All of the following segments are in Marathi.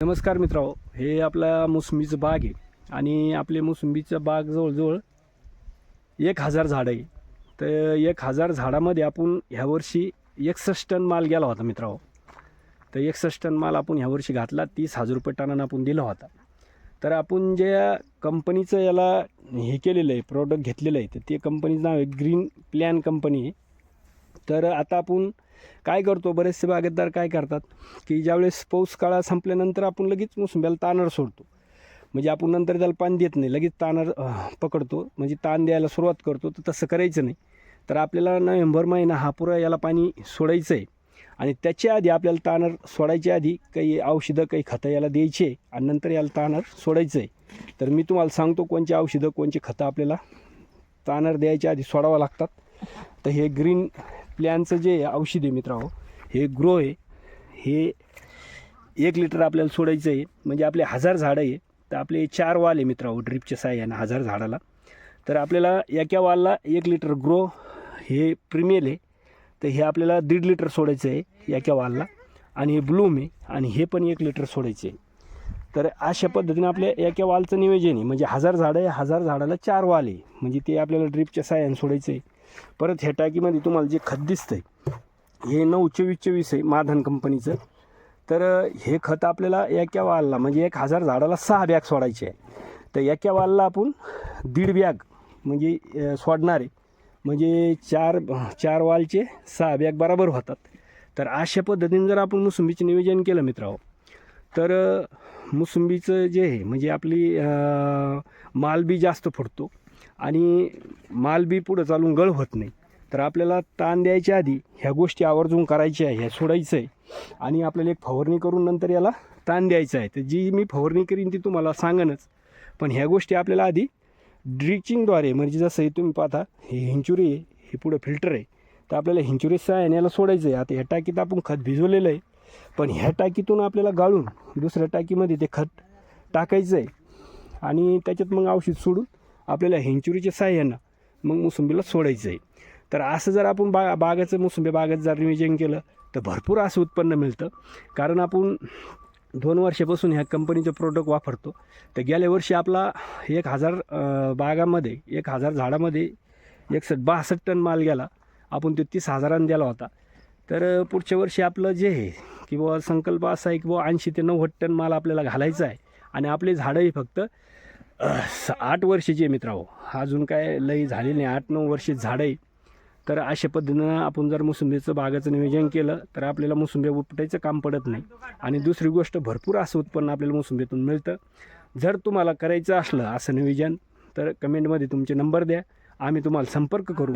नमस्कार मित्रांनो हे आपला मोसंबीचं बाग आहे आणि आपले मोसंबीचं बाग जवळजवळ एक हजार झाडं आहे. तर एक हजार झाडामध्ये आपण ह्यावर्षी एकसष्ट टन माल गेला होता मित्रांनो. तर एकसष्ट टन माल आपण ह्यावर्षी घातला तीस हजार रुपये टनानं आपण दिला होता. तर आपण जे कंपनीचं याला हे केलेलं आहे प्रोडक्ट घेतलेलं आहे तर ते कंपनीचं नाव आहे ग्रीन प्लॅन कंपनी आहे तर आता आपण काय करतो? बरेचसे बागेतदार काय करतात की ज्यावेळेस पाऊस काळा संपल्यानंतर आपण लगेच मोसंब्याला तानर सोडतो. म्हणजे आपण नंतर त्याला पाणी देत नाही लगेच तानर पकडतो. म्हणजे ताण द्यायला सुरुवात करतो तर तसं करायचं नाही. तर आपल्याला नोव्हेंबर महिना हा पुरा याला पाणी सोडायचं आहे आणि त्याच्या आधी आपल्याला तानर सोडायच्या आधी काही औषधं काही खतं याला द्यायचे आणि नंतर याला तानर सोडायचं आहे तर मी तुम्हाला सांगतो कोणची औषधं कोणची खतं आपल्याला तानर द्यायच्या आधी सोडावं लागतात. तर हे ग्रीन प्लॅनचं जे औषध आहे मित्रांनो हे ग्रो आहे. हे एक लिटर आपल्याला सोडायचं आहे. म्हणजे आपले हजार झाडं आहे. तर आपले चार वाल आहे मित्रांनो ड्रिपच्या साह्यानं हजार झाडाला. तर आपल्याला एका वालला एक लिटर ग्रो हे प्रीमियल आहे. तर हे आपल्याला दीड लिटर सोडायचं आहे एका वालला. आणि हे ब्लूम आहे. आणि हे पण एक लिटर सोडायचं आहे. तर अशा पद्धतीने आपल्या एका वालचं नियोजन आहे. म्हणजे हजार झाडं आहे हजार झाडाला चार वाल आहे. म्हणजे ते आपल्याला ड्रिपच्या साह्यानं सोडायचं आहे. परत ह्या टाकीमध्ये तुम्हाला जे खत दिसतं आहे हे नऊ चोवीस चोवीस आहे माधन कंपनीचं. तर हे खत आपल्याला एका वालला म्हणजे एक हजार झाडाला सहा बॅग सोडायचे आहे. तर एका वालला आपण दीड बॅग म्हणजे सोडणार आहे. म्हणजे चार चार वालचे सहा बॅग बराबर होतात. तर अशा पद्धतीने जर आपण मोसंबीचं नियोजन केलं मित्रांनो तर मोसंबीचं जे आहे म्हणजे आपली मालबी जास्त फुटतो आणि मालबी पुढं चालून गळ होत नाही. तर आपल्याला ताण द्यायच्या आधी ह्या गोष्टी आवर्जून करायच्या आहे ह्या सोडायचं आहे आणि आपल्याला एक फवारणी करून नंतर याला ताण द्यायचं आहे. तर जी मी फवारणी करीन ती तुम्हाला सांगनच. पण ह्या गोष्टी आपल्याला आधी ड्रिचिंगद्वारे म्हणजे जसं हे तुम्ही पाहता हे हिंचुरी आहे हे पुढं फिल्टर आहे. तर आपल्याला हिंचुरी सहाय्याने याला सोडायचं आहे. आता ह्या टाकीत आपण खत भिजवलेलं आहे. पण ह्या टाकीतून आपल्याला गाळून दुसऱ्या टाकीमध्ये ते खत टाकायचं आहे आणि त्याच्यात मग औषध सोडून आपल्याला हेंचुरीच्या साह्यानं मग मोसंबीला सोडायचं आहे तर असं जर आपण बा बागाचं मोसंबी बागाचं जर नियोजन केलं तर भरपूर असं उत्पन्न मिळतं. कारण आपण दोन वर्षापासून ह्या कंपनीचं प्रोडक्ट वापरतो. तर गेल्या वर्षी आपला एक हजार बागामध्ये एक हजार झाडामध्ये एकसष्ट बासष्ट टन माल गेला. आपण ते तीस हजारांनी दिला होता. तर पुढच्या वर्षी आपलं जे आहे की बुवा संकल्प असा आहे की बुवा ऐंशी ते नव्वद टन माल आपल्याला घालायचा आहे. आणि आपले झाडंही फक्त स- आठ वर्षाची आहे अजून काय लई झाली नाही. आठ नऊ वर्षी झाडं आहे. तर अशा पद्धतीनं आपण जर मोसंबीचं बागाचं नियोजन केलं तर आपल्याला मोसंबी उपटायचं काम पडत नाही. आणि दुसरी गोष्ट भरपूर असं उत्पन्न आपल्याला मोसंबीतून मिळतं. जर तुम्हाला करायचं असलं असं नियोजन तर कमेंटमध्ये तुमचे नंबर द्या. आम्ही तुम्हाला संपर्क करू.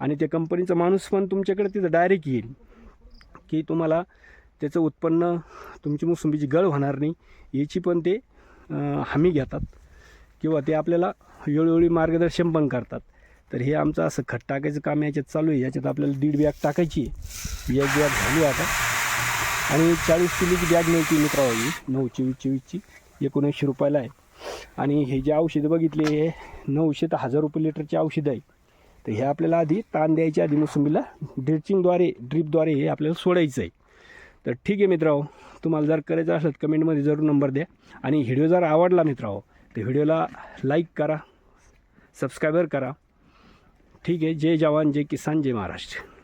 आणि त्या कंपनीचा माणूस पण तुमच्याकडे तिथं डायरेक्ट येईल. की तुम्हाला त्याचं उत्पन्न तुमची मोसंबीची गळ होणार नाही याची पण ते हमी घेतात. किंवा ते आपल्याला वेळोवेळी मार्गदर्शन पण करतात. तर हे आमचं असं खत टाकायचं काम याच्यात चालू आहे. याच्यात आपल्याला दीड बॅग टाकायची आहे. एक बॅग झाली आता. आणि चाळीस किलोची बॅग मिळते मित्रांनो नऊ चोवीस चोवीसची. एकोणऐंशी रुपयाला आहे. आणि हे जे औषधं बघितले हे नऊशे ते हजार रुपये लिटरचे औषधं आहे. तर हे आपल्याला आधी ताण द्यायच्या आधी मोसंबीला ड्रिचिंगद्वारे ड्रीपद्वारे हे आपल्याला सोडायचं आहे. तर ठीक आहे मित्रांनो तुम्हाला जर करायचं असेल कमेंटमध्ये जरूर नंबर द्या. आणि व्हिडिओ जर आवडला मित्रांनो तर व्हिडिओला लाईक करा सबस्क्रायबर करा. ठीक आहे जय जवान जय किसान जय महाराष्ट्र.